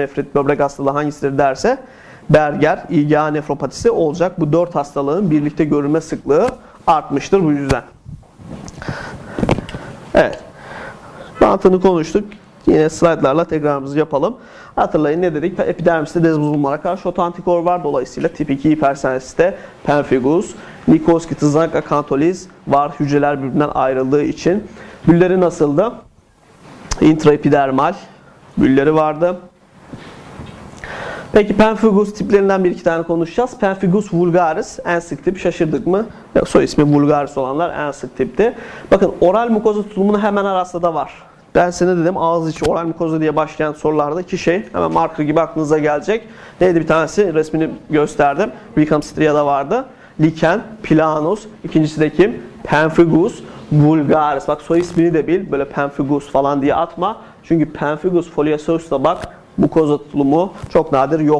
nefrit, böbrek hastalığı hangisidir derse Berger, ağı nefropatisi olacak. Bu dört hastalığın birlikte görülme sıklığı artmıştır bu yüzden. Evet. Mantığını konuştuk. Yine slaytlarla tekrarımızı yapalım. Hatırlayın ne dedik? Epidermiste dez bozulmalara karşı otoantikor var. Dolayısıyla tip 2 hipersensiste pemphigus, Nikolsky tıznak akantoliz var. Hücreler birbirinden ayrıldığı için. Bülleri nasıldı? Intraepidermal bülleri vardı. Peki pemphigus tiplerinden bir iki tane konuşacağız. Pemphigus vulgaris en sık tip şaşırdık mı? Yok, soy ismi vulgaris olanlar en sık tipti. Bakın oral mukoza tutulumunun hemen arasında da var. Ben size dedim? Ağız içi oral mukoza diye başlayan sorularda iki şey hemen marker gibi aklınıza gelecek. Neydi bir tanesi? Resmini gösterdim. Wickham Stria'da vardı. Lichen, Planus. İkincisi de kim? Pemphigus vulgaris. Bak soy ismini de bil. Böyle pemphigus falan diye atma. Çünkü pemphigus foliaceus'ta bak mukoza tutulumu çok nadir yok.